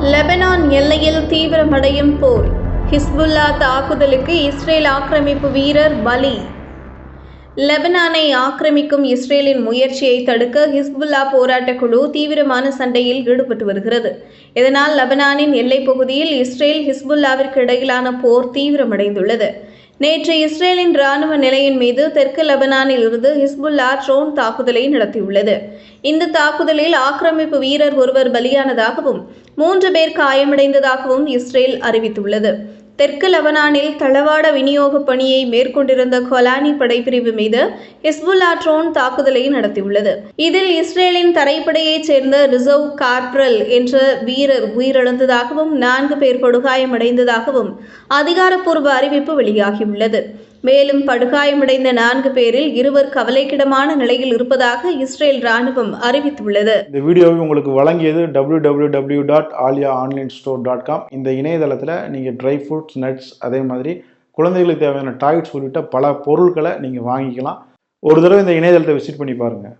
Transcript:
Lebanon எல்லையில் தீவிரமடையும் போர். Hezbollah தாக்குதலுக்கு இஸ்ரேல் ஆக்கிரமிப்பு வீரர் பலி. லெபனானை ஆக்கிரமிக்கும் இஸ்ரேலின் முயற்சியை தடுக்க ஹிஸ்புல்லா போராட்டக் குழு தீவிரமான சண்டையில் ஈடுபட்டு வருகிறது. இதனால் லெபனானின் எல்லைப் பகுதியில் இஸ்ரேல் ஹிஸ்புல்லாவிற்கு இடையிலான போர் தீவிரமடைந்துள்ளது. நேற்று இஸ்ரேலின் ராணுவ நிலையின் மீது தெற்கு லெபனானில் இருந்து ஹிஸ்புல்லா ட்ரோன் தாக்குதலை நடத்தியுள்ளது. இந்த தாக்குதலில் ஆக்கிரமிப்பு வீரர் ஒருவர் பலியானதாகவும் மூன்று பேர் காயமடைந்ததாகவும் இஸ்ரேல் அறிவித்துள்ளது. தெற்கு லெபனானில் தளவாட விநியோக பணியை மேற்கொண்டிருந்த கொலானி படைப்பிரிவு மீது ஹிஸ்புல்லா ட்ரோன் தாக்குதலை நடத்தியுள்ளது. இதில் இஸ்ரேலின் தரைப்படையைச் சேர்ந்த ரிசர்வ் கார்ப்ரல் என்ற வீரர் உயிரிழந்ததாகவும் நான்கு பேர் படுகாயமடைந்ததாகவும் அதிகாரப்பூர்வ அறிவிப்பு வெளியாகியுள்ளது. மேலும் படுகாயமடைந்த நான்கு பேரில் இருவர் கவலைக்கிடமான நிலையில் இருப்பதாக இஸ்ரேல் ராணுவம் அறிவித்துள்ளது. இந்த வீடியோவை உங்களுக்கு வழங்கியது W W W dot Aliya online store dot com இந்த இணையதளத்தில் நீங்கள் ட்ரை ஃப்ரூட்ஸ் நட்ஸ் அதே மாதிரி குழந்தைகளுக்கு தேவையான டாய்ஸ் உள்ளிட்ட பல பொருட்களை நீங்கள் வாங்கிக்கலாம். ஒரு தடவை இந்த இணையதளத்தை விசிட் பண்ணி பாருங்கள்